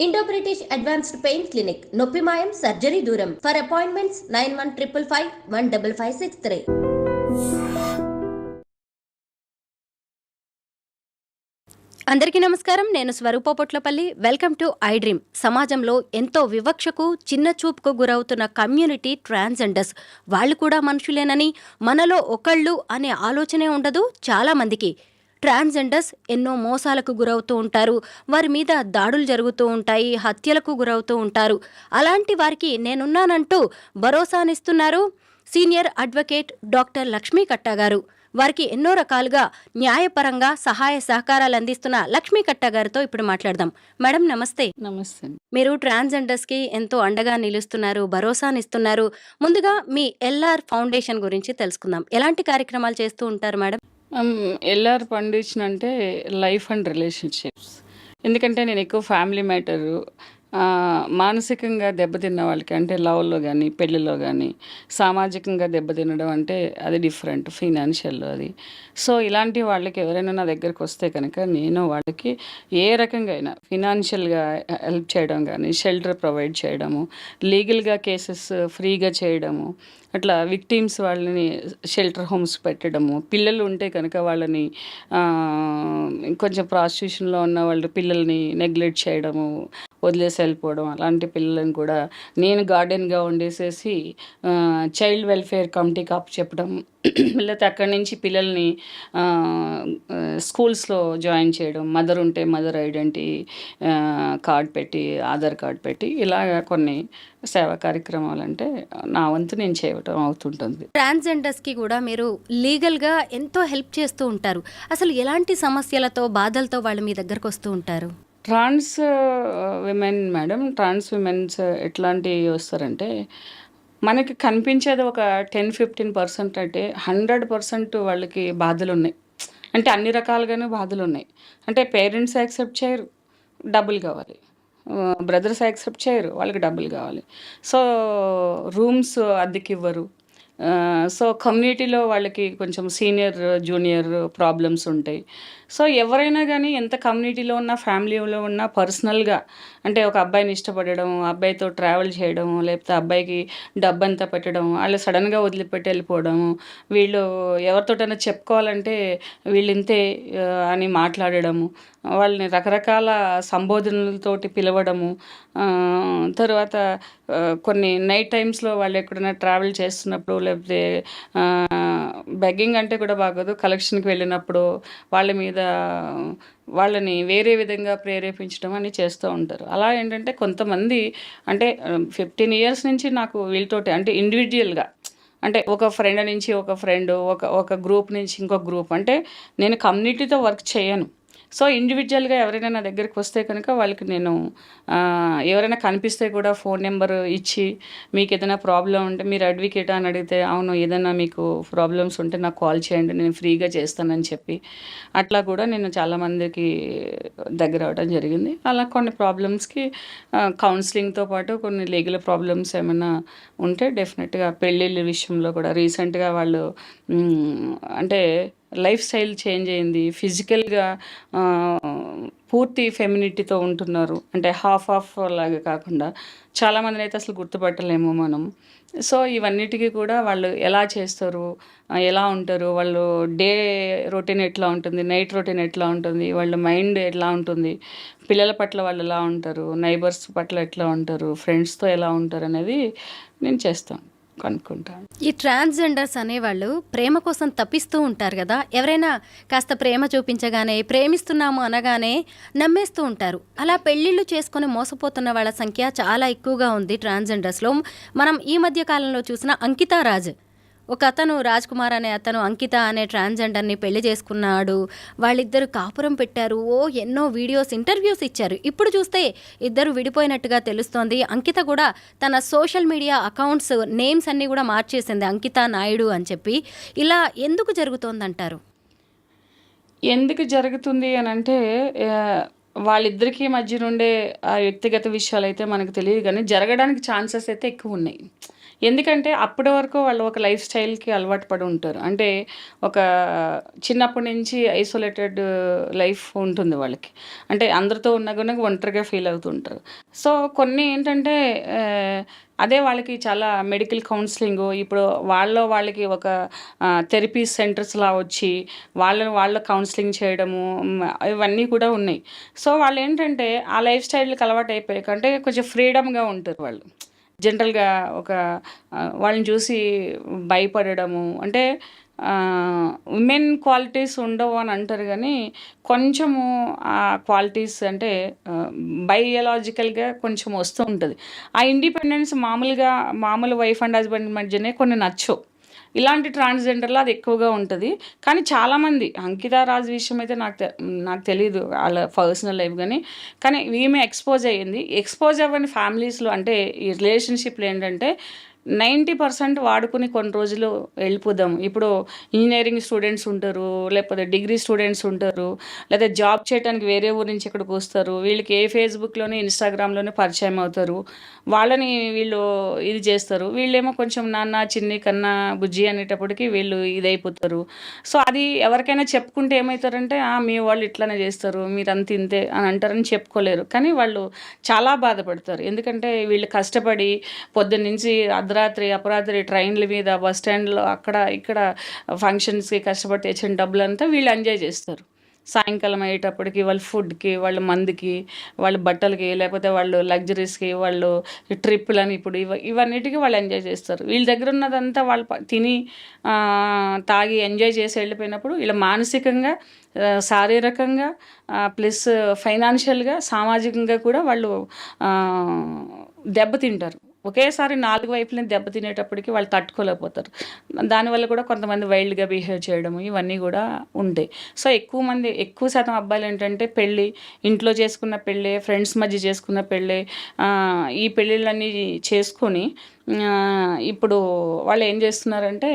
Indo British advanced pain clinic నొప్పి మాయం surgery దూరం. For appointments nine one triple five one double five six three అందరికీ నమస్కారం. నేను Swaroopa Potlapalli. Welcome to I dream సమాజంలో ఎంతో వివక్షకు చిన్న చూపుకు గురవుతున్న కమ్యూనిటీ ట్రాన్స్జెండర్స్. వాళ్ళు కూడా మనుషులేనని మనలో ఒకళ్ళు అనే ఆలోచనే ఉండదు చాలామందికి. ట్రాన్స్జెండర్స్ ఎన్నో మోసాలకు గురవుతూ ఉంటారు. వారి మీద దాడులు జరుగుతూ ఉంటాయి హత్యలకు గురవుతూ ఉంటారు. అలాంటి వారికి నేనున్నానంటూ భరోసానిస్తున్నారు senior advocate doctor Lakshmi Katta గారు. వారికి ఎన్నో రకాలుగా న్యాయపరంగా సహాయ సహకారాలు అందిస్తున్న లక్ష్మీ కట్టా గారితో ఇప్పుడు మాట్లాడదాం. మేడం నమస్తే. నమస్తే. మీరు ట్రాన్స్జెండర్స్కి ఎంతో అండగా నిలుస్తున్నారు భరోసానిస్తున్నారు. ముందుగా మీ ఎల్ఆర్ ఫౌండేషన్ గురించి తెలుసుకుందాం. ఎలాంటి కార్యక్రమాలు చేస్తూ ఉంటారు మేడం? Um, ఎల్ఆర్ పండించిన అంటే లైఫ్ అండ్ రిలేషన్షిప్స్ ఎందుకంటే నేను ఎక్కువ ఫ్యామిలీ మ్యాటరు మానసికంగా దెబ్బతిన్న వాళ్ళకి అంటే లవ్లో కానీ పెళ్ళిలో కానీ సామాజికంగా దెబ్బతినడం అంటే అది డిఫరెంట్ ఫినాన్షియల్లో అది. సో ఇలాంటి వాళ్ళకి ఎవరైనా నా దగ్గరికి వస్తే కనుక నేను వాళ్ళకి ఏ రకంగా అయినా ఫినాన్షియల్గా హెల్ప్ చేయడం కానీ షెల్టర్ ప్రొవైడ్ చేయడము లీగల్గా కేసెస్ ఫ్రీగా చేయడము అట్లా విక్టిమ్స్ వాళ్ళని షెల్టర్ హోమ్స్ పెట్టడము పిల్లలు ఉంటే కనుక వాళ్ళని కొంచెం ప్రాస్టిట్యూషన్లో ఉన్న వాళ్ళు పిల్లల్ని నెగ్లెక్ట్ చేయడము వదిలేసి వెళ్ళిపోవడం అలాంటి పిల్లలను కూడా నేను గార్డెన్గా ఉండేసేసి చైల్డ్ వెల్ఫేర్ కమిటీకి అప్ చెప్పడం. లేకపోతే అక్కడి నుంచి పిల్లల్ని స్కూల్స్లో జాయిన్ చేయడం. మదర్ ఉంటే మదర్ ఐడెంటిటీ కార్డ్ పెట్టి ఆధార్ కార్డ్ పెట్టి ఇలాగ కొన్ని సేవా కార్యక్రమాలు అంటే నా వంతు నేను చేయటం అవుతుంటుంది. ట్రాన్స్జెండర్స్కి కూడా మీరు లీగల్గా ఎంతో హెల్ప్ చేస్తూ ఉంటారు. అసలు ఎలాంటి సమస్యలతో బాధలతో వాళ్ళు మీ దగ్గరకు వస్తూ ఉంటారు? Trans women madam trans womens ఎట్లాంటివి వస్తారంటే మనకి కనిపించేది ఒక టెన్ ఫిఫ్టీన్ పర్సెంట్ అంటే హండ్రెడ్ పర్సెంట్ వాళ్ళకి బాధలు ఉన్నాయి అంటే అన్ని రకాలుగానే బాధలు ఉన్నాయి అంటే పేరెంట్స్ యాక్సెప్ట్ చేయరు. డబ్బులు కావాలి. బ్రదర్స్ యాక్సెప్ట్ చేయరు. వాళ్ళకి డబ్బులు కావాలి. సో రూమ్స్ అద్దెకి ఇవ్వరు సో కమ్యూనిటీలో వాళ్ళకి కొంచెం సీనియర్ జూనియర్ ప్రాబ్లమ్స్ ఉంటాయి. సో ఎవరైనా కానీ ఎంత కమ్యూనిటీలో ఉన్న ఫ్యామిలీలో ఉన్న పర్సనల్గా అంటే ఒక అబ్బాయిని ఇష్టపడడం అబ్బాయితో ట్రావెల్ చేయడం లేకపోతే అబ్బాయికి డబ్బంతా పెట్టడం వాళ్ళు సడన్గా వదిలిపెట్టి వెళ్ళిపోవడము వీళ్ళు ఎవరితోటైనా చెప్పుకోవాలంటే వీళ్ళు ఇంతే అని మాట్లాడడము వాళ్ళని రకరకాల సంబోధనలతోటి పిలవడము తర్వాత కొన్ని నైట్ టైమ్స్లో వాళ్ళు ఎక్కడైనా ట్రావెల్ చేస్తున్నప్పుడు లేకపోతే బెగ్గింగ్ అంటే కూడా బాగోదు కలెక్షన్కి వెళ్ళినప్పుడు వాళ్ళ మీద వాళ్ళని వేరే విధంగా ప్రేరేపించడం అని చేస్తూ ఉంటారు. అలా ఏంటంటే కొంతమంది అంటే ఫిఫ్టీన్ ఇయర్స్ నుంచి నాకు వీళ్ళతోటి అంటే ఇండివిజువల్గా అంటే ఒక ఫ్రెండ్ నుంచి ఒక ఫ్రెండ్ ఒక ఒక గ్రూప్ నుంచి ఇంకో గ్రూప్ అంటే నేను కమ్యూనిటీతో వర్క్ చేయను. సో ఇండివిజువల్గా ఎవరైనా నా దగ్గరికి వస్తే కనుక వాళ్ళకి నేను ఎవరైనా కనిపిస్తే కూడా ఫోన్ నెంబర్ ఇచ్చి మీకు ఏదైనా ప్రాబ్లం ఉంటే మీరు అడ్వకేట్ అని అడిగితే అవును ఏదైనా మీకు ప్రాబ్లమ్స్ ఉంటే నాకు కాల్ చేయండి నేను ఫ్రీగా చేస్తానని చెప్పి. అట్లా కూడా నేను చాలామందికి దగ్గర అవడం జరిగింది. అలా కొన్ని ప్రాబ్లమ్స్కి కౌన్సిలింగ్తో పాటు కొన్ని లీగల్ ప్రాబ్లమ్స్ ఏమైనా ఉంటే డెఫినెట్గా పెళ్ళిళ్ళ విషయంలో కూడా రీసెంట్గా వాళ్ళు అంటే లైఫ్ స్టైల్ చేంజ్ అయింది. ఫిజికల్గా పూర్తి ఫెమినిటీతో ఉంటున్నారు. అంటే హాఫ్ ఆఫ్ లాగా కాకుండా చాలామందిని అయితే అసలు గుర్తుపట్టలేము మనం. సో ఇవన్నిటికీ కూడా వాళ్ళు ఎలా చేస్తారు ఎలా ఉంటారు వాళ్ళు డే రొటీన్ ఎట్లా ఉంటుంది నైట్ రొటీన్ ఎట్లా ఉంటుంది వాళ్ళ మైండ్ ఎట్లా ఉంటుంది పిల్లల పట్ల వాళ్ళు ఎలా ఉంటారు నైబర్స్ పట్ల ఎట్లా ఉంటారు ఫ్రెండ్స్తో ఎలా ఉంటారు అనేది నేను చేస్తాను. కనుక్కుంటాను. ఈ ట్రాన్స్జెండర్స్ అనేవాళ్ళు ప్రేమ కోసం తప్పిస్తూ ఉంటారు కదా. ఎవరైనా కాస్త ప్రేమ చూపించగానే ప్రేమిస్తున్నాము అనగానే నమ్మేస్తూ ఉంటారు. అలా పెళ్ళిళ్ళు చేసుకుని మోసపోతున్న వాళ్ళ సంఖ్య చాలా ఎక్కువగా ఉంది ట్రాన్స్జెండర్స్లో. మనం ఈ మధ్య కాలంలో చూసిన అంకితారాజ్. ఒక అతను రాజ్ కుమార్ అనే అతను అంకిత అనే ట్రాన్స్జెండర్ని పెళ్ళి చేసుకున్నాడు. వాళ్ళిద్దరు కాపురం పెట్టారు. ఓ ఎన్నో వీడియోస్ ఇంటర్వ్యూస్ ఇచ్చారు. ఇప్పుడు చూస్తే ఇద్దరు విడిపోయినట్టుగా తెలుస్తోంది. అంకిత కూడా తన సోషల్ మీడియా అకౌంట్స్ నేమ్స్ అన్నీ కూడా మార్చేసింది అంకిత నాయుడు అని చెప్పి. ఇలా ఎందుకు జరుగుతోందంటారు? ఎందుకు జరుగుతుంది అని అంటే వాళ్ళిద్దరికీ మధ్య నుండే ఆ వ్యక్తిగత విషయాలు అయితే మనకు తెలియదు కానీ జరగడానికి ఛాన్సెస్ అయితే ఎక్కువ ఉన్నాయి. ఎందుకంటే అప్పటి వరకు వాళ్ళు ఒక లైఫ్ స్టైల్కి అలవాటు పడి ఉంటారు. అంటే ఒక చిన్నప్పటి నుంచి ఐసోలేటెడ్ లైఫ్ ఉంటుంది వాళ్ళకి. అంటే అందరితో ఉన్న కూడా ఒంటరిగా ఫీల్ అవుతుంటారు సో కొన్ని ఏంటంటే అదే వాళ్ళకి చాలా మెడికల్ కౌన్సిలింగ్ ఇప్పుడు వాళ్ళ వాళ్ళకి ఒక థెరపీ సెంటర్స్లా వచ్చి వాళ్ళని వాళ్ళ కౌన్సిలింగ్ చేయడము ఇవన్నీ కూడా ఉన్నాయి. సో వాళ్ళు ఏంటంటే ఆ లైఫ్ స్టైల్కి అలవాటు అయిపోయాక అంటే కొంచెం ఫ్రీడమ్గా ఉంటారు వాళ్ళు. జనరల్గా ఒక వాళ్ళని చూసి భయపడడము. అంటే ఉమెన్ క్వాలిటీస్ ఉండవు అని అంటారు కానీ కొంచెము ఆ క్వాలిటీస్ అంటే బయలాజికల్గా కొంచెం వస్తూ ఉంటుంది. ఆ ఇండిపెండెన్స్ మామూలుగా మామూలు వైఫ్ అండ్ హస్బెండ్ మధ్యనే కొన్ని నచ్చవు. ఇలాంటి ట్రాన్స్జెండర్లో అది ఎక్కువగా ఉంటుంది. కానీ చాలామంది అంకిత రాజు విషయం అయితే నాకు తె- నాకు తెలియదు వాళ్ళ పర్సనల్ లైఫ్ కానీ కానీ ఈమె ఎక్స్పోజ్ అయ్యింది. ఎక్స్పోజ్ అవ్వని ఫ్యామిలీస్లో అంటే ఈ రిలేషన్షిప్లు ఏంటంటే నైంటీ పర్సెంట్ వాడుకుని కొన్ని రోజులు వెళ్ళిపోదాం. ఇప్పుడు ఇంజనీరింగ్ స్టూడెంట్స్ ఉంటారు లేకపోతే డిగ్రీ స్టూడెంట్స్ ఉంటారు లేదా జాబ్ చేయడానికి వేరే ఊరి నుంచి ఇక్కడికి వస్తారు వీళ్ళకి ఏ ఫేస్బుక్లోనే ఇన్స్టాగ్రామ్లోనే పరిచయం అవుతారు. వాళ్ళని వీళ్ళు ఇది చేస్తారు. వీళ్ళేమో కొంచెం నాన్న చిన్ని కన్నా బుజ్జి అనేటప్పటికి వీళ్ళు ఇదైపోతారు. సో అది ఎవరికైనా చెప్పుకుంటే ఏమవుతారంటే మీ వాళ్ళు ఇట్లానే చేస్తారు మీరు అంత ఇంతే అని అంటారని చెప్పుకోలేరు. కానీ వాళ్ళు చాలా బాధపడతారు. ఎందుకంటే వీళ్ళు కష్టపడి పొద్దున్న అర్ధరాత్రి అపరాత్రి ట్రైన్ల మీద బస్ స్టాండ్లో అక్కడ ఇక్కడ ఫంక్షన్స్కి కష్టపడి తెచ్చిన డబ్బులంతా వీళ్ళు ఎంజాయ్ చేస్తారు. సాయంకాలం అయ్యేటప్పటికి వాళ్ళ ఫుడ్కి వాళ్ళ మందికి వాళ్ళ బట్టలకి లేకపోతే వాళ్ళు లగ్జరీస్కి వాళ్ళు ట్రిప్పులని ఇప్పుడు ఇవ ఇవన్నిటికీ వాళ్ళు ఎంజాయ్ చేస్తారు. వీళ్ళ దగ్గర ఉన్నదంతా వాళ్ళు తిని తాగి ఎంజాయ్ చేసి వెళ్ళిపోయినప్పుడు వీళ్ళ మానసికంగా శారీరకంగా ప్లస్ ఫైనాన్షియల్గా సామాజికంగా కూడా వాళ్ళు దెబ్బతింటారు. ఒకేసారి నాలుగు వైపులని దెబ్బతినేటప్పటికి వాళ్ళు తట్టుకోలేకపోతారు. దానివల్ల కూడా కొంతమంది వైల్డ్గా బిహేవ్ చేయడము ఇవన్నీ కూడా ఉంటాయి సో ఎక్కువ మంది ఎక్కువ శాతం అబ్బాయిలు ఏంటంటే పెళ్ళి ఇంట్లో చేసుకున్న పెళ్ళి ఫ్రెండ్స్ మధ్య చేసుకున్న పెళ్ళి ఈ పెళ్ళిళ్ళన్నీ చేసుకొని ఇప్పుడు వాళ్ళు ఏం చేస్తున్నారంటే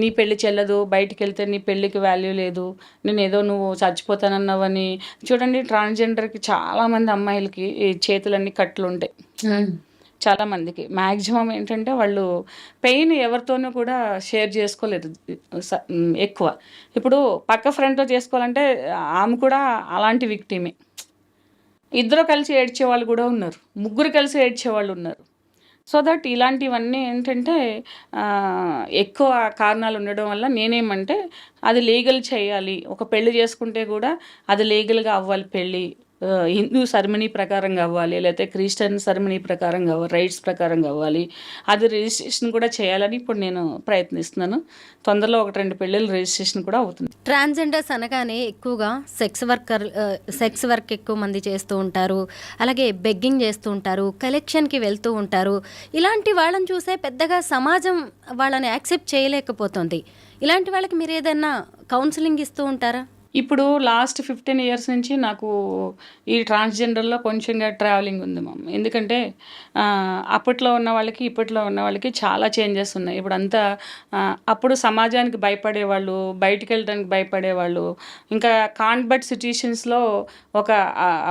నీ పెళ్ళి చెల్లదు బయటికి వెళ్తే నీ పెళ్ళికి వాల్యూ లేదు నేను ఏదో నువ్వు చచ్చిపోతానన్నావని. చూడండి ట్రాన్స్జెండర్కి చాలామంది అమ్మాయిలకి ఈ చేతులన్నీ కట్లు ఉంటాయి చాలా మందికి. మ్యాక్సిమం ఏంటంటే వాళ్ళు పెయిన్ ఎవరితోనూ కూడా షేర్ చేసుకోలేదు స- ఎక్కువ. ఇప్పుడు పక్క ఫ్రెండ్తో చేసుకోవాలంటే ఆమె కూడా అలాంటి విక్టిమే. ఇద్దరు కలిసి ఏడ్చే వాళ్ళు కూడా ఉన్నారు. ముగ్గురు కలిసి ఏడ్చే వాళ్ళు ఉన్నారు. సో దట్ ఇలాంటివన్నీ ఏంటంటే ఎక్కువ కారణాలు ఉండడం వల్ల నేనేమంటే అది లీగల్ చేయాలి. ఒక పెళ్ళి చేసుకుంటే కూడా అది లీగల్గా అవ్వాలి పెళ్ళి. హిందూ సర్మనీ ప్రకారం అవ్వాలి లేకపోతే క్రిస్టియన్ సర్మనీ ప్రకారం కావాలి రైట్స్ ప్రకారం కావాలి అది రిజిస్ట్రేషన్ కూడా చేయాలని ఇప్పుడు నేను ప్రయత్నిస్తున్నాను. తొందరలో ఒకటి రెండు పెళ్ళిళ్ళు రిజిస్ట్రేషన్ కూడా అవుతుంది. ట్రాన్స్జెండర్స్ అనగానే ఎక్కువగా సెక్స్ వర్కర్ సెక్స్ వర్క్ ఎక్కువ మంది చేస్తూ ఉంటారు. అలాగే బెగ్గింగ్ చేస్తూ ఉంటారు కలెక్షన్కి వెళ్తూ ఉంటారు. ఇలాంటి వాళ్ళని చూసే పెద్దగా సమాజం వాళ్ళని యాక్సెప్ట్ చేయలేకపోతుంది. ఇలాంటి వాళ్ళకి మీరు ఏదైనా కౌన్సిలింగ్ ఇస్తూ ఉంటారా? ఇప్పుడు లాస్ట్ ఫిఫ్టీన్ ఇయర్స్ నుంచి నాకు ఈ ట్రాన్స్జెండర్లో కొంచెంగా ట్రావెలింగ్ ఉంది మమ్ ఎందుకంటే అప్పట్లో ఉన్న వాళ్ళకి ఇప్పట్లో ఉన్న వాళ్ళకి చాలా చేంజెస్ ఉన్నాయి. ఇప్పుడు అంతా అప్పుడు సమాజానికి భయపడేవాళ్ళు బయటికి వెళ్ళడానికి భయపడేవాళ్ళు ఇంకా కాన్బర్ట్ సిచ్యుయేషన్స్లో ఒక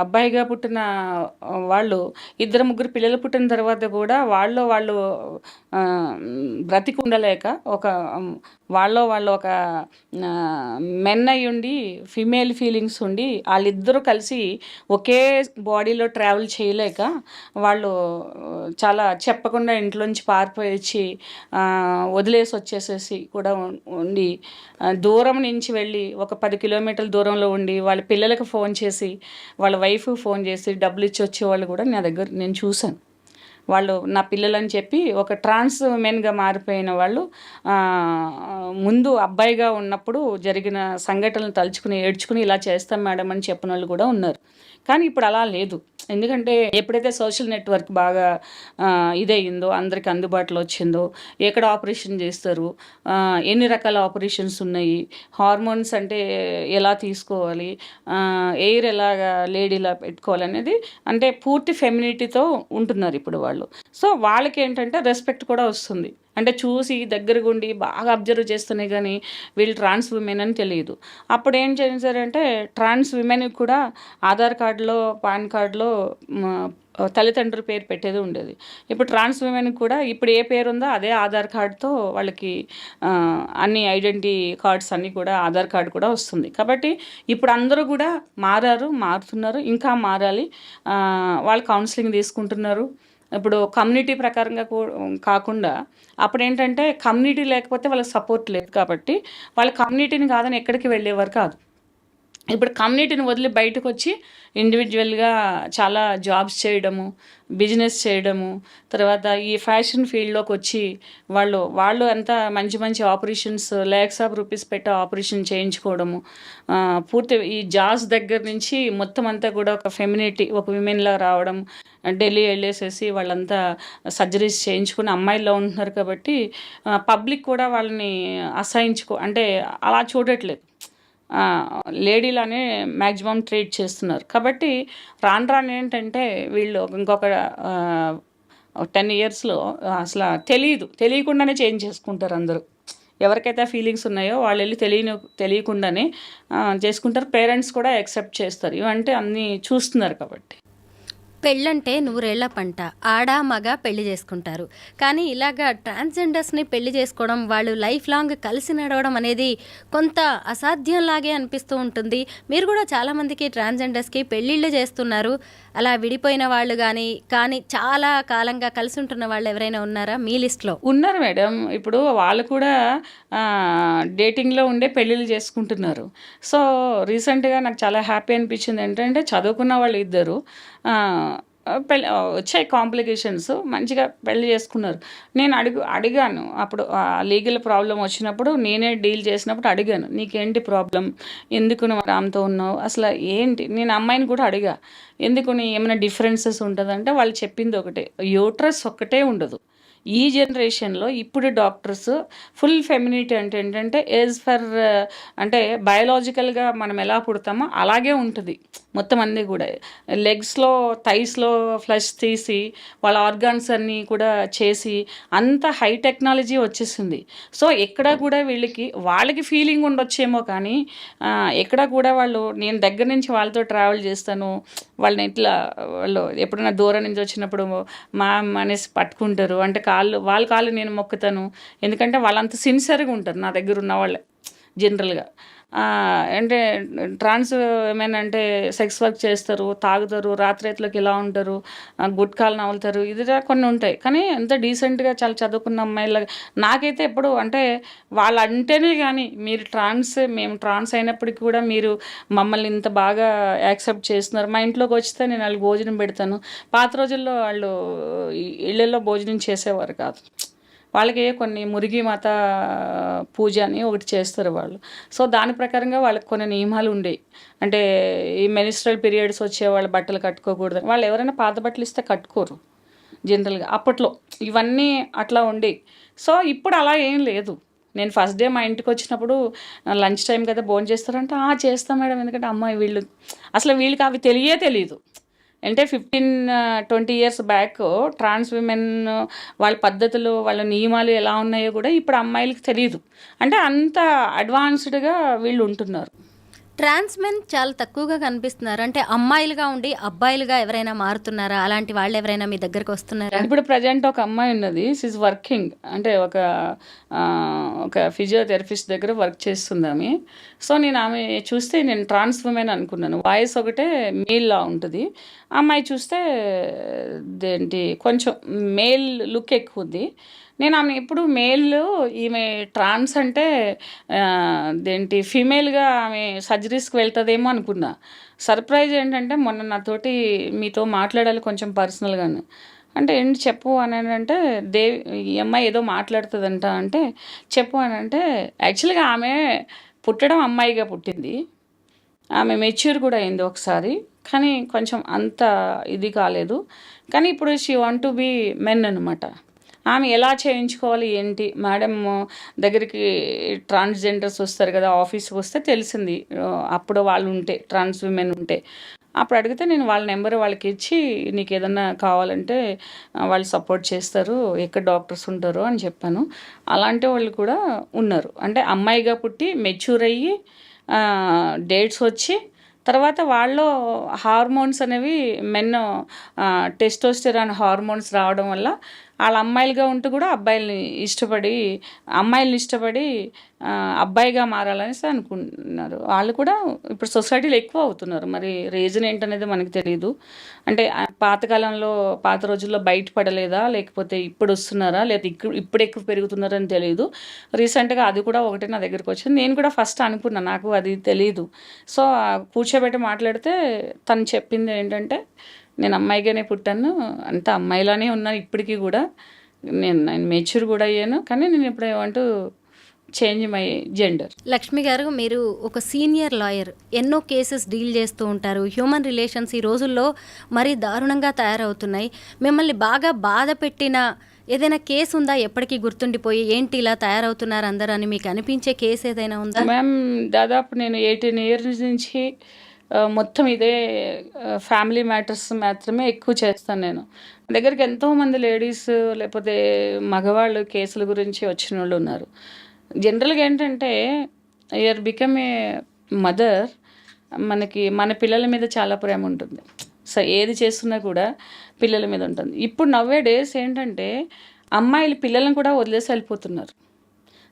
అబ్బాయిగా పుట్టిన వాళ్ళు ఇద్దరు ముగ్గురు పిల్లలు పుట్టిన తర్వాత కూడా వాళ్ళు వాళ్ళు బ్రతికి ఉండలేక ఒక వాళ్ళలో వాళ్ళు ఒక మెన్ అయి ఉండి ఫిమేల్ ఫీలింగ్స్ ఉండి వాళ్ళిద్దరూ కలిసి ఒకే బాడీలో ట్రావెల్ చేయలేక వాళ్ళు చాలా చెప్పకుండా ఇంట్లోంచి పారిపోయి వచ్చి వదిలేసి వచ్చేసేసి కూడా ఉండి దూరం నుంచి వెళ్ళి ఒక పది కిలోమీటర్ల దూరంలో ఉండి వాళ్ళ పిల్లలకు ఫోన్ చేసి వాళ్ళ వైఫ్ ఫోన్ చేసి డబ్బులు ఇచ్చి వచ్చేవాళ్ళు కూడా నా దగ్గర నేను చూశాను. వాళ్ళు నా పిల్లలని చెప్పి ఒక ట్రాన్స్ మెన్గా మారిపోయిన వాళ్ళు ముందు అబ్బాయిగా ఉన్నప్పుడు జరిగిన సంఘటనలు తలుచుకుని ఏడ్చుకుని ఇలా చేస్తాం మేడం అని చెప్పిన వాళ్ళు కూడా ఉన్నారు. కానీ ఇప్పుడు అలా లేదు. ఎందుకంటే ఎప్పుడైతే సోషల్ నెట్వర్క్ బాగా ఆ, ఇదయిందో అందరికి అందుబాటులో వచ్చిందో ఎక్కడ ఆపరేషన్ చేస్తారు ఎన్ని రకాల ఆపరేషన్స్ ఉన్నాయి హార్మోన్స్ అంటే ఎలా తీసుకోవాలి ఎయిర్ ఎలాగా లేడీలా పెట్టుకోవాలి అనేది అంటే పూర్తి ఫెమినిటీతో ఉంటున్నారు ఇప్పుడు వాళ్ళు. సో వాళ్ళకి ఏంటంటే రెస్పెక్ట్ కూడా వస్తుంది. అంటే చూసి దగ్గరగుండి బాగా అబ్జర్వ్ చేస్తున్నాయి కానీ వీళ్ళు ట్రాన్స్ విమెన్ అని తెలియదు. అప్పుడు ఏం చేశారంటే ట్రాన్స్ విమెన్కి కూడా ఆధార్ కార్డులో పాన్ కార్డులో తల్లిదండ్రుల పేరు పెట్టేది ఉండేది. ఇప్పుడు ట్రాన్స్ విమెన్కి కూడా ఇప్పుడు ఏ పేరు ఉందో అదే ఆధార్ కార్డుతో వాళ్ళకి అన్ని ఐడెంటిటీ కార్డ్స్ అన్నీ కూడా ఆధార్ కార్డు కూడా వస్తుంది. కాబట్టి ఇప్పుడు అందరూ కూడా మారారు మారుతున్నారు ఇంకా మారాలి. వాళ్ళు కౌన్సిలింగ్ తీసుకుంటున్నారు. ఇప్పుడు కమ్యూనిటీ ప్రకారంగా కాకుండా అప్పుడు ఏంటంటే కమ్యూనిటీ లేకపోతే వాళ్ళకి సపోర్ట్ లేదు కాబట్టి వాళ్ళ కమ్యూనిటీని కాదని ఎక్కడికి వెళ్ళేవారు కాదు. ఇప్పుడు కమ్యూనిటీని వదిలి బయటకు వచ్చి ఇండివిజువల్గా చాలా జాబ్స్ చేయడము బిజినెస్ చేయడము తర్వాత ఈ ఫ్యాషన్ ఫీల్డ్లోకి వచ్చి వాళ్ళు వాళ్ళు అంతా మంచి మంచి ఆపరేషన్స్ ల్యాక్స్ ఆఫ్ రూపీస్ పెట్టి ఆపరేషన్ చేయించుకోవడము పూర్తి ఈ జాస్ దగ్గర నుంచి మొత్తం అంతా కూడా ఒక ఫెమినిటీ ఒక విమెన్లా రావడం ఢిల్లీ వెళ్ళేసేసి వాళ్ళంతా సర్జరీస్ చేయించుకుని అమ్మాయిల్లో ఉంటున్నారు కాబట్టి పబ్లిక్ కూడా వాళ్ళని అసహించుకో అంటే అలా చూడట్లేదు. లేడీలానే మ్యాక్సిమం ట్రీట్ చేస్తున్నారు. కాబట్టి రాను రాను ఏంటంటే వీళ్ళు ఇంకొక టెన్ ఇయర్స్లో అసలు తెలియదు తెలియకుండానే చేంజ్ చేసుకుంటారు అందరూ. ఎవరికైతే ఫీలింగ్స్ ఉన్నాయో వాళ్ళు వెళ్ళి తెలియని తెలియకుండానే చేసుకుంటారు. పేరెంట్స్ కూడా యాక్సెప్ట్ చేస్తారు. ఇవంటే అన్నీ చూస్తున్నారు కాబట్టి. పెళ్ళంటే నూరేళ్ళ పంట. ఆడ మగ పెళ్ళి చేసుకుంటారు. కానీ ఇలాగా ట్రాన్స్జెండర్స్ని పెళ్ళి చేసుకోవడం వాళ్ళు లైఫ్ లాంగ్ కలిసి నడవడం అనేది కొంత అసాధ్యంలాగే అనిపిస్తూ ఉంటుంది. మీరు కూడా చాలామందికి ట్రాన్స్జెండర్స్కి పెళ్ళిళ్ళు చేస్తున్నారు. అలా విడిపోయిన వాళ్ళు కానీ కానీ చాలా కాలంగా కలిసి ఉంటున్న వాళ్ళు ఎవరైనా ఉన్నారా? మీ లిస్ట్లో? ఉన్నారు మేడం. ఇప్పుడు వాళ్ళు కూడా డేటింగ్లో ఉండే పెళ్ళిళ్ళు చేసుకుంటున్నారు. సో రీసెంట్గా నాకు చాలా హ్యాపీ అనిపించింది ఏంటంటే చదువుకున్న వాళ్ళు ఇద్దరు. పెళ్ళి వచ్చాయి కాంప్లికేషన్స్ మంచిగా పెళ్ళి చేసుకున్నారు. నేను అడుగు అడిగాను. అప్పుడు లీగల్ ప్రాబ్లం వచ్చినప్పుడు నేనే డీల్ చేసినప్పుడు అడిగాను. నీకేంటి ప్రాబ్లం ఎందుకు నువ్వు రామ్తో ఉన్నావు? అసలు ఏంటి? నేను అమ్మాయిని కూడా అడిగా. ఎందుకు నీ ఏమైనా డిఫరెన్సెస్ ఉంటుందంటే వాళ్ళు చెప్పింది ఒకటే. యూట్రస్ ఒక్కటే ఉండదు. ఈ జనరేషన్లో ఇప్పుడు డాక్టర్స్ ఫుల్ ఫెమినిటీ అంటే ఏంటంటే ఏజ్ ఫర్ అంటే బయాలజికల్గా మనం ఎలా పుడతామో అలాగే ఉంటుంది. మొత్తం అన్నీ కూడా. లెగ్స్లో థైస్లో ఫ్లష్ తీసి వాళ్ళ ఆర్గాన్స్ అన్నీ కూడా చేసి అంత హై టెక్నాలజీ వచ్చేసింది. సో ఎక్కడ కూడా వీళ్ళకి వాళ్ళకి ఫీలింగ్ ఉండొచ్చేమో కానీ ఎక్కడ కూడా వాళ్ళు నేను దగ్గర నుంచి వాళ్ళతో ట్రావెల్ చేస్తాను వాళ్ళని ఇట్లా వాళ్ళు ఎప్పుడైనా దూరం నుంచి వచ్చినప్పుడు మా అనేసి పట్టుకుంటారు. అంటే కాళ్ళు వాళ్ళ కాళ్ళు నేను మొక్కుతాను. ఎందుకంటే వాళ్ళంత సిన్సియర్గా ఉంటారు నా దగ్గర ఉన్న వాళ్ళే జనరల్గా అంటే ట్రాన్స్ ఏమైనా అంటే సెక్స్ వర్క్ చేస్తారు తాగుతారు రాత్రేతులకు ఇలా ఉంటారు గుట్కాలు నవ్వులుతారు ఇది కొన్ని ఉంటాయి. కానీ ఎంత డీసెంట్గా చాలా చదువుకున్న అమ్మాయిల నాకైతే ఎప్పుడు అంటే వాళ్ళు అంటేనే కానీ మీరు ట్రాన్స్ మేము ట్రాన్స్ అయినప్పటికీ కూడా మీరు మమ్మల్ని ఇంత బాగా యాక్సెప్ట్ చేస్తున్నారు. మా ఇంట్లోకి వచ్చితే నేను వాళ్ళకి భోజనం పెడతాను. పాత రోజుల్లో వాళ్ళు ఇళ్ళల్లో భోజనం చేసేవారు కాదు. వాళ్ళకి కొన్ని మురిగి మాత పూజ అని ఒకటి చేస్తారు వాళ్ళు. సో దాని ప్రకారంగా వాళ్ళకి కొన్ని నియమాలు ఉండేవి అంటే ఈ మెనిస్ట్రల్ పీరియడ్స్ వచ్చే వాళ్ళ బట్టలు కట్టుకోకూడదు వాళ్ళు ఎవరైనా పాత బట్టలు ఇస్తే కట్టుకోరు జనరల్గా. అప్పట్లో ఇవన్నీ అట్లా ఉండేవి సో ఇప్పుడు అలా ఏం లేదు. నేను ఫస్ట్ డే మా ఇంటికి వచ్చినప్పుడు లంచ్ టైం కదా భోజనం చేస్తారంటే "ఆ, చేస్తాం మేడం. ఎందుకంటే అమ్మాయి వీళ్ళు అసలు వీళ్ళకి అవి తెలియే తెలియదు అంటే fifteen twenty years back trans women వాళ్ళ పద్ధతులు వాళ్ళ నియమాలు ఎలా ఉన్నాయో కూడా ఇప్పుడు అమ్మాయిలకి తెలియదు అంటే అంత అడ్వాన్స్డ్గా వీళ్ళు ఉంటున్నారు. ట్రాన్స్ మెన్ చాలా తక్కువగా కనిపిస్తున్నారు. అంటే అమ్మాయిలుగా ఉండి అబ్బాయిలుగా ఎవరైనా మారుతున్నారా? అలాంటి వాళ్ళు ఎవరైనా మీ దగ్గరకు వస్తున్నారా? ఇప్పుడు ప్రజెంట్ ఒక అమ్మాయి ఉన్నది. షీఈ్ వర్కింగ్ అంటే ఒక ఒక ఫిజియోథెరపిస్ట్ దగ్గర వర్క్ చేస్తుంది ఆమె. సో నేను ఆమె చూస్తే నేను ట్రాన్స్ ఉమెన్ అనుకున్నాను. వాయిస్ ఒకటే మేల్లా ఉంటుంది. ఆ అమ్మాయి చూస్తే దేంటి కొంచెం మేల్ లుక్ ఎక్కువ ఉంది నేను ఆమె ఎప్పుడు మేల్ ఈమె ట్రాన్స్ అంటే దేంటి ఫీమేల్గా ఆమె సర్జరీస్కి వెళ్తుందేమో అనుకున్నా. సర్ప్రైజ్ ఏంటంటే మొన్న నాతోటి మీతో మాట్లాడాలి కొంచెం పర్సనల్గాను. అంటే ఏంటి చెప్పు అని అంటే దేవి ఈ అమ్మాయి ఏదో మాట్లాడుతుందంట అంటే చెప్పు అని అంటే యాక్చువల్గా ఆమె పుట్టడం అమ్మాయిగా పుట్టింది. ఆమె మెచ్యూర్ కూడా అయింది ఒకసారి కానీ కొంచెం అంత ఇది కాలేదు. కానీ ఇప్పుడు she want to be men అనమాట ఆమె ఎలా చేయించుకోవాలి ఏంటి? మేడం దగ్గరికి ట్రాన్స్జెండర్స్ వస్తారు కదా ఆఫీస్కి వస్తే తెలిసింది. అప్పుడు వాళ్ళు ఉంటే ట్రాన్స్ విమెన్ ఉంటే. అప్పుడు అడిగితే నేను వాళ్ళ నెంబర్ వాళ్ళకి ఇచ్చి నీకు ఏదన్నా కావాలంటే వాళ్ళు సపోర్ట్ చేస్తారు ఎక్కడ డాక్టర్స్ ఉంటారో అని చెప్పాను. అలాంటి వాళ్ళు కూడా ఉన్నారు. అంటే అమ్మాయిగా పుట్టి మెచ్యూర్ అయ్యి డేట్స్ వచ్చి తర్వాత వాళ్ళు హార్మోన్స్ అనేవి మెన్ టెస్టోస్టెరాన్ హార్మోన్స్ రావడం వల్ల వాళ్ళ అమ్మాయిలుగా ఉంటూ కూడా అబ్బాయిల్ని ఇష్టపడి అమ్మాయిల్ని ఇష్టపడి అబ్బాయిగా మారాలనేసి అనుకుంటున్నారు. వాళ్ళు కూడా ఇప్పుడు సొసైటీలో ఎక్కువ అవుతున్నారు. మరి రీజన్ ఏంటనేది మనకు తెలియదు అంటే పాతకాలంలో పాత రోజుల్లో బయటపడలేదా? లేకపోతే ఇప్పుడు వస్తున్నారా? లేదా ఇప్పుడు ఎక్కువ పెరుగుతున్నారని తెలియదు రీసెంట్గా అది కూడా ఒకటి నా దగ్గరికి వచ్చింది. నేను కూడా ఫస్ట్ అనుకున్నా నాకు అది తెలియదు సో కూర్చోబెట్టి మాట్లాడితే తను చెప్పింది ఏంటంటే నేను అమ్మాయిగానే పుట్టాను. అంత అమ్మాయిలానే ఉన్నాను ఇప్పటికీ కూడా. నేను నేను మెచ్యూర్ కూడా అయ్యాను. కానీ నేను ఇప్పుడు ఏమంటూ చేంజ్ మై జెండర్ లక్ష్మి గారు మీరు ఒక సీనియర్ లాయర్. ఎన్నో కేసెస్ డీల్ చేస్తూ ఉంటారు. హ్యూమన్ రిలేషన్స్ ఈ రోజుల్లో మరీ దారుణంగా తయారవుతున్నాయి. మిమ్మల్ని బాగా బాధ పెట్టిన ఏదైనా కేసు ఉందా? ఎప్పటికీ గుర్తుండిపోయి ఏంటి ఇలా తయారవుతున్నారు అందరూ అని మీకు అనిపించే కేసు ఏదైనా ఉందా? మ్యామ్ దాదాపు నేను ఎయిటీన్ ఇయర్స్ నుంచి మొత్తం ఇదే ఫ్యామిలీ మ్యాటర్స్ మాత్రమే ఎక్కువ చేస్తాను నేను. దగ్గరికి ఎంతోమంది లేడీస్ లేకపోతే మగవాళ్ళు కేసుల గురించి వచ్చిన వాళ్ళు ఉన్నారు. జనరల్గా ఏంటంటే యూఆర్ బికమ్ ఏ మదర్ మనకి మన పిల్లల మీద చాలా ప్రేమ ఉంటుంది. సో ఏది చేస్తున్నా కూడా పిల్లల మీద ఉంటుంది. ఇప్పుడు నవ్వే డేస్ ఏంటంటే అమ్మాయిలు పిల్లలను కూడా వదిలేసి వెళ్ళిపోతున్నారు.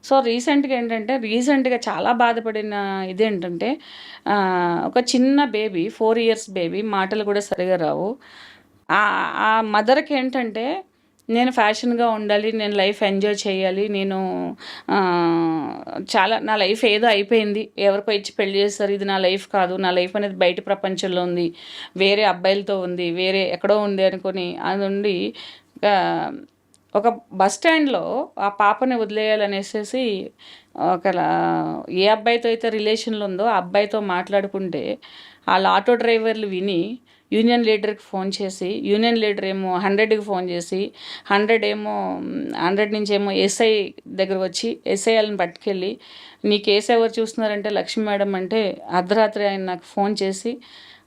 సో రీసెంట్గా ఏంటంటే రీసెంట్గా చాలా బాధపడిన ఇది ఏంటంటే ఒక చిన్న బేబీ ఫోర్ ఇయర్స్ బేబీ మాటలు కూడా సరిగా రావు. ఆ- మదర్కి ఏంటంటే నేను ఫ్యాషన్గా ఉండాలి నేను లైఫ్ ఎంజాయ్ చేయాలి నేను చాలా నా లైఫ్ ఏదో అయిపోయింది ఎవరికో ఇచ్చి పెళ్ళి చేస్తారు ఇది నా లైఫ్ కాదు నా లైఫ్ అనేది బయట ప్రపంచంలో ఉంది వేరే అబ్బాయిలతో ఉంది వేరే ఎక్కడో ఉంది అనుకొని అది ఉండి ఒక బస్ స్టాండ్లో ఆ పాపని వదిలేయాలనేసేసి ఒక ఏ అబ్బాయితో అయితే రిలేషన్లు ఉందో ఆ అబ్బాయితో మాట్లాడుకుంటే వాళ్ళ ఆటో డ్రైవర్లు విని యూనియన్ లీడర్కి ఫోన్ చేసి యూనియన్ లీడర్ ఏమో హండ్రెడ్కి ఫోన్ చేసి హండ్రెడ్ ఏమో హండ్రెడ్ నుంచి ఏమో ఎస్ఐ దగ్గర వచ్చి ఎస్ఐ వాళ్ళని పట్టుకెళ్ళి నీకు ఏసై ఎవరు చూస్తున్నారంటే లక్ష్మీ మేడం అంటే అర్ధరాత్రి ఆయన నాకు ఫోన్ చేసి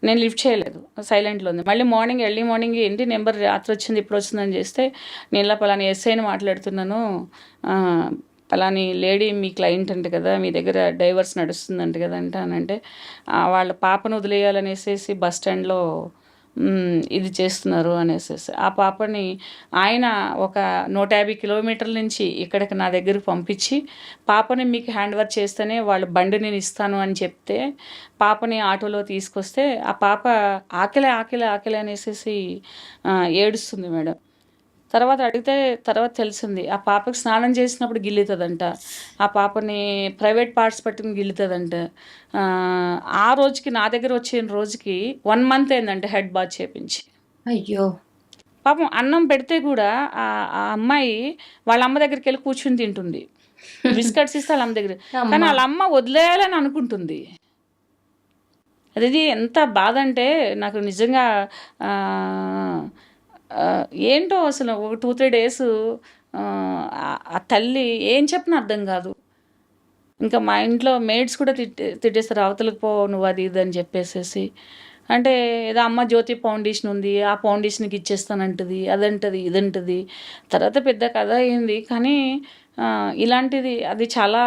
నేను లిఫ్ట్ చేయలేదు. సైలెంట్లో ఉంది. మళ్ళీ మార్నింగ్ ఎర్లీ మార్నింగ్ ఏంటి? నెంబర్ రాత్రి వచ్చింది ఇప్పుడు వచ్చిందని చేస్తే నేను ఇలా పలాని ఎస్ఐని మాట్లాడుతున్నాను. పలాని లేడీ మీ క్లయింట్ అంట కదా మీ దగ్గర డైవర్స్ నడుస్తుందంట కదా అంటే వాళ్ళ పాపను వదిలేయాలనేసేసి బస్ స్టాండ్లో ఇది చేస్తున్నారు అనేసి ఆ పాపని ఆయన ఒక నూట యాభై కిలోమీటర్ల నుంచి ఇక్కడికి నా దగ్గరకు పంపించి పాపని మీకు హ్యాండ్ ఓవర్ చేస్తేనే వాళ్ళ బండి నేను ఇస్తాను అని చెప్తే పాపని ఆటోలో తీసుకొస్తే ఆ పాప ఆకలి ఆకలి ఆకలి అనేసి ఏడుస్తుంది మేడం. తర్వాత అడిగితే తర్వాత తెలిసింది. ఆ పాపకి స్నానం చేసినప్పుడు గిల్లుతుందంట. ఆ పాపని ప్రైవేట్ పార్ట్స్ పట్టుకుని గిల్లుతుందంట. ఆ, ఆ రోజుకి నా దగ్గర వచ్చిన రోజుకి వన్ మంత్ అయిందంట హెడ్ బాత్ చేపించి. అయ్యో. పాపం అన్నం పెడితే కూడా ఆ అమ్మాయి వాళ్ళ అమ్మ దగ్గరికి వెళ్ళి కూర్చుని తింటుంది. బిస్కెట్స్ ఇస్తే వాళ్ళ అమ్మ దగ్గర. కానీ వాళ్ళ అమ్మ వదిలేయాలని అనుకుంటుంది. అది ఎంత బాధ అంటే నాకు నిజంగా ఏంటో అసలు ఒక టూ త్రీ డేస్ ఆ తల్లి ఏం చెప్పిన అర్థం కాదు. ఇంకా మా ఇంట్లో మేడ్స్ కూడా తిట్టే తిట్టేస్తారు అవతలకు పో నువ్వు అది ఇది అని చెప్పేసేసి. అంటే ఏదో అమ్మ జ్యోతి ఫౌండేషన్ ఉంది ఆ ఫౌండేషన్కి ఇచ్చేస్తానంటది అదంటది ఇదంటది. తర్వాత పెద్ద కథ అయింది కానీ ఇలాంటిది అది చాలా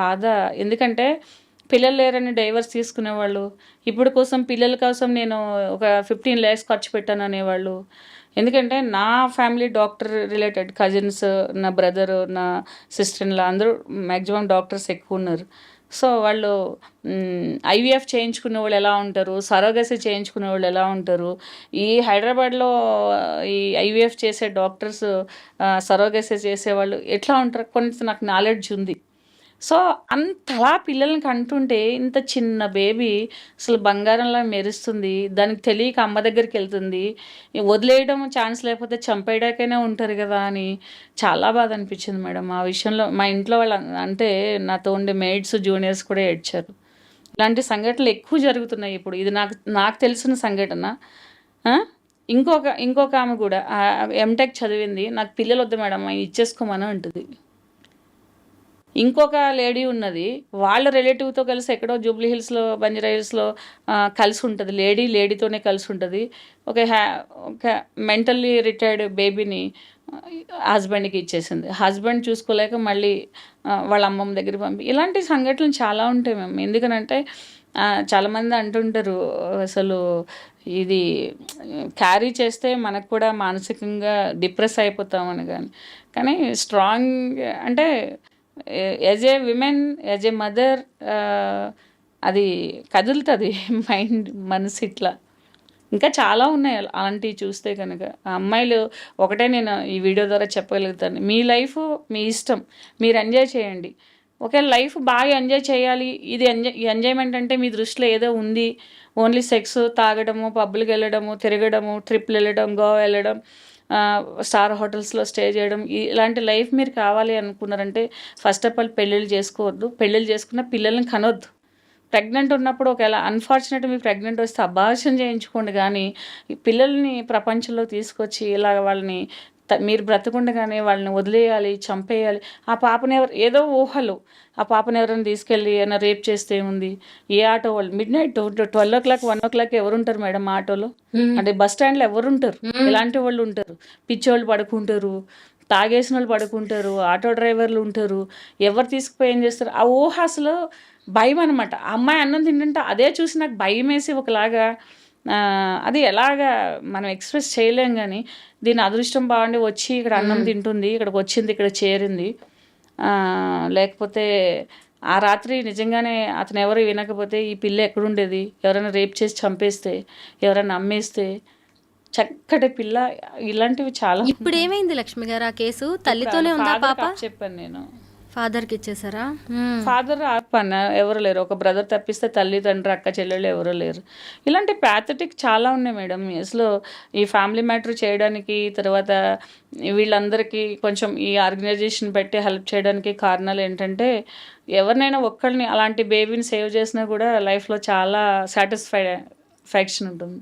బాధ. ఎందుకంటే పిల్లలు లేరని డైవర్స్ తీసుకునేవాళ్ళు. ఇప్పుడు కోసం పిల్లల కోసం నేను ఒక ఫిఫ్టీన్ ల్యాక్స్ ఖర్చు పెట్టాను అనేవాళ్ళు ఎందుకంటే నా ఫ్యామిలీ డాక్టర్ రిలేటెడ్ కజిన్స్ నా బ్రదర్ నా సిస్టర్ అందరూ మ్యాక్సిమం డాక్టర్స్ ఎక్కువ ఉన్నారు. సో వాళ్ళు ఐవీఎఫ్ చేయించుకునే వాళ్ళు ఎలా ఉంటారు? సరోగసి చేయించుకునే వాళ్ళు ఎలా ఉంటారు? ఈ హైదరాబాద్లో ఈ ఐవీఎఫ్ చేసే డాక్టర్స్ సరోగసి చేసేవాళ్ళు ఎట్లా ఉంటారు? కొంత నాకు నాలెడ్జ్ ఉంది. సో అంతలా పిల్లల్ని కంటుంటే ఇంత చిన్న బేబీ అసలు బంగారంలా మెరుస్తుంది దానికి తెలియక అమ్మ దగ్గరికి వెళ్తుంది. వదిలేయడం ఛాన్స్ లేకపోతే చంపేయడానికైనా ఉంటారు కదా అని చాలా బాధ అనిపించింది మేడం. ఆ విషయంలో మా ఇంట్లో వాళ్ళ అంటే నాతో ఉండే మేడ్స్ జూనియర్స్ కూడా ఏడ్చారు. ఇలాంటి సంఘటనలు ఎక్కువ జరుగుతున్నాయి ఇప్పుడు. ఇది నాకు నాకు తెలిసిన సంఘటన. ఇంకొక ఇంకొక ఆమె కూడా ఎంటెక్ చదివింది. నాకు పిల్లలు వద్దు మేడం అవి ఇచ్చేసుకోమని ఉంటుంది ఇంకొక లేడీ ఉన్నది. వాళ్ళ రిలేటివ్తో కలిసి ఎక్కడో జూబ్లీ హిల్స్లో బంజరా హిల్స్లో కలిసి ఉంటుంది. లేడీ లేడీతోనే కలిసి ఉంటుంది. ఒక హ్యా ఒక మెంటల్లీ రిటైర్డ్ బేబీని హస్బెండ్కి ఇచ్చేసింది. హస్బెండ్ చూసుకోలేక మళ్ళీ వాళ్ళ అమ్మమ్మ దగ్గర పంపి ఇలాంటి సంఘటనలు చాలా ఉంటాయి మేము ఎందుకనంటే చాలామంది అంటుంటారు అసలు ఇది క్యారీ చేస్తే మనకు కూడా మానసికంగా డిప్రెస్ అయిపోతామని కానీ కానీ స్ట్రాంగ్ అంటే as a women as a mother అది కదులుతుంది మైండ్ మనసు ఇట్లా. ఇంకా చాలా ఉన్నాయి అలాంటివి చూస్తే కనుక అమ్మాయిలు ఒకటే నేను ఈ వీడియో ద్వారా చెప్పగలుగుతాను. మీ లైఫ్ మీ ఇష్టం. మీరు ఎంజాయ్ చేయండి. ఒకే లైఫ్ బాగా ఎంజాయ్ చేయాలి. ఇది ఎంజాయ్ ఎంజాయ్మెంట్ అంటే మీ దృష్టిలో ఏదో ఉంది. ఓన్లీ సెక్స్ తాగడము పబ్బులకు వెళ్ళడము తిరగడము ట్రిప్లు వెళ్ళడం గోవా వెళ్ళడం. స్టార్ హోటల్స్లో స్టే చేయడం ఇలాంటి లైఫ్ మీరు కావాలి అనుకున్నారంటే ఫస్ట్ ఆఫ్ ఆల్ పెళ్ళిళ్ళు చేసుకోవద్దు. పెళ్ళిళ్ళు చేసుకున్న పిల్లల్ని కనొద్దు. ప్రెగ్నెంట్ ఉన్నప్పుడు ఒకవేళ అన్ఫార్చునేట్ మీ ప్రెగ్నెంట్ వస్తే అభాషణ చేయించుకోండి కానీ పిల్లల్ని ప్రపంచంలో తీసుకొచ్చి ఇలాగ వాళ్ళని మీరు బ్రతకుండగానే వాళ్ళని వదిలేయాలి చంపేయాలి. ఆ పాపని ఎవరు ఏదో ఊహలు. ఆ పాపని ఎవరైనా తీసుకెళ్ళి ఏమైనా రేప్ చేస్తే ఉంది? ఏ ఆటో వాళ్ళు? Midnight twelve o'clock one o'clock ఎవరు ఉంటారు మేడం ఆటోలో? అంటే బస్ స్టాండ్లో ఎవరు ఉంటారు ఇలాంటి వాళ్ళు ఉంటారు. పిచ్చోళ్ళు పడుకుంటారు. తాగేసిన వాళ్ళు పడుకుంటారు. ఆటో డ్రైవర్లు ఉంటారు. ఎవరు తీసుకుపోయి ఏం చేస్తారు? ఆ ఊహ అసలు భయం అనమాట ఆ అమ్మాయి అన్నం తింటుంటే అదే చూసి నాకు భయం వేసి ఒకలాగా అది ఎలాగా మనం ఎక్స్ప్రెస్ చేయలేం కానీ దీని అదృష్టం బాగుండి వచ్చి ఇక్కడ అన్నం తింటుంది ఇక్కడికి వచ్చింది ఇక్కడ చేరింది. ఆ, లేకపోతే ఆ రాత్రి నిజంగానే అతను ఎవరు వినకపోతే ఈ పిల్ల ఎక్కడుండేది? ఎవరైనా రేప్ చేసి చంపేస్తే ఎవరైనా అమ్మేస్తే చక్కటి పిల్ల. ఇలాంటివి చాలా ఇప్పుడు ఏమైంది లక్ష్మి గారు ఆ కేసు? తల్లితోనే ఉందా పాప? చెప్పాను నేను. ఫాదర్కి ఇచ్చేసారా ఫాదర్ hmm. పన్న ఎవరు లేరు. ఒక బ్రదర్ తప్పిస్తే తల్లి తండ్రి అక్క చెల్లెళ్ళు ఎవరు లేరు. ఇలాంటి ప్యాథటిక్ చాలా ఉన్నాయి మేడం. అసలు ఈ ఫ్యామిలీ మ్యాటర్ చేయడానికి తర్వాత వీళ్ళందరికీ కొంచెం ఈ ఆర్గనైజేషన్ పెట్టి హెల్ప్ చేయడానికి కారణాలు ఏంటంటే ఎవరినైనా ఒక్కరిని అలాంటి బేబీని సేవ్ చేసినా కూడా లైఫ్లో చాలా సాటిస్ఫై ఫ్యాక్షన్ ఉంటుంది.